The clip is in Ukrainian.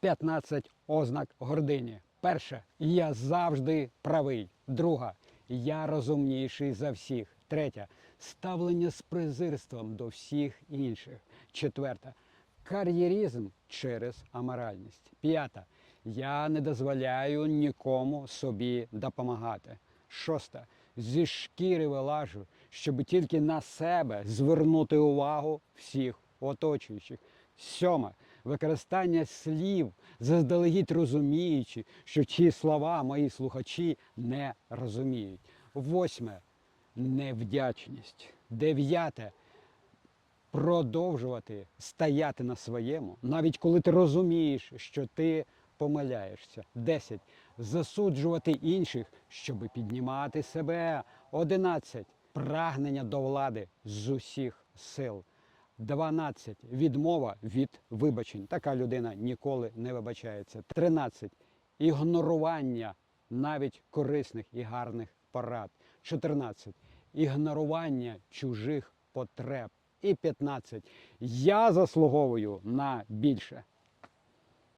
15 ознак гордині. Перше, я завжди правий. Друга, я розумніший за всіх. Третя ставлення з презирством до всіх інших. Четверта кар'єризм через аморальність. П'ята. Я не дозволяю нікому собі допомагати. Шоста. Зі шкіри вилажу, щоб тільки на себе звернути увагу всіх оточуючих. Сьома. Використання слів, заздалегідь розуміючи, що ті слова мої слухачі не розуміють. Восьме. Невдячність. Дев'яте продовжувати стояти на своєму, навіть коли ти розумієш, що ти помиляєшся. 10. Засуджувати інших, щоб піднімати себе. 11. Прагнення до влади з усіх сил. 12. Відмова від вибачень. Така людина ніколи не вибачається. 13. Ігнорування навіть корисних і гарних порад. 14. Ігнорування чужих потреб. І 15. Я заслуговую на більше.